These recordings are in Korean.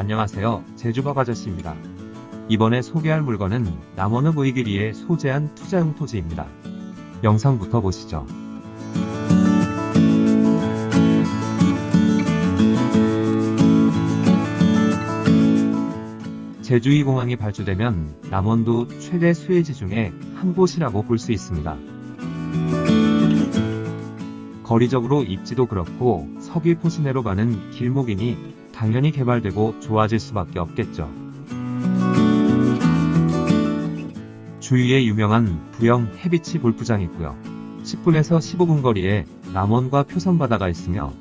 안녕하세요. 제주박 아저씨입니다. 이번에 소개할 물건은 남원읍 의길이에 소재한 투자용 토지입니다. 영상부터 보시죠. 제주이공항이 발주되면 남원도 최대 수혜지 중에 한 곳이라고 볼 수 있습니다. 거리적으로 입지도 그렇고 서귀포 시내로 가는 길목이니 당연히 개발되고 좋아질 수밖에 없겠죠. 주위에 유명한 부영 해비치 골프장이 있고요. 10분에서 15분 거리에 남원과 표선바다가 있으며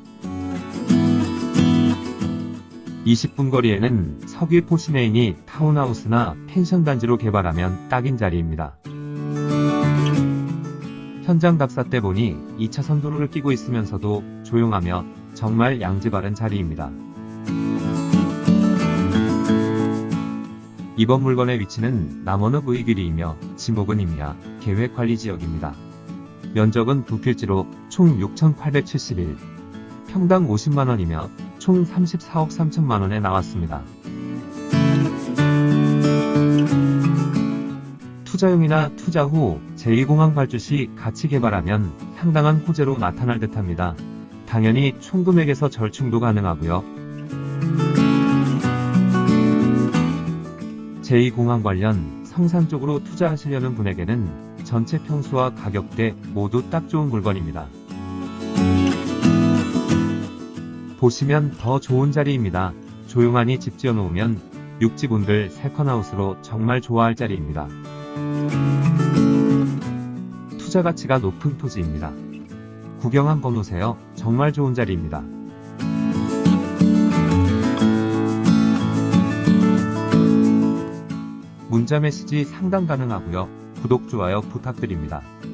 20분 거리에는 서귀 포 시내이니 타운하우스나 펜션 단지로 개발하면 딱인 자리입니다. 현장 답사 때 보니 2차선 도로를 끼고 있으면서도 조용하며 정말 양지 바른 자리입니다. 이번 물건의 위치는 남원읍 의길이이며 지목은 임야 계획관리지역입니다. 면적은 두 필지로 총 6,871, 평당 50만원이며 총 34억 3천만원에 나왔습니다. 투자용이나 투자 후 제2공항 발주 시 같이 개발하면 상당한 호재로 나타날 듯합니다. 당연히 총 금액에서 절충도 가능하고요. 제2공항 관련 성산 쪽으로 투자하시려는 분에게는 전체 평수와 가격대 모두 딱 좋은 물건입니다. 보시면 더 좋은 자리입니다. 조용하니 집 지어 놓으면 육지분들 세컨하우스로 정말 좋아할 자리입니다. 투자 가치가 높은 토지입니다. 구경 한번 오세요. 정말 좋은 자리입니다. 문자 메시지 상담 가능하고요. 구독, 좋아요 부탁드립니다.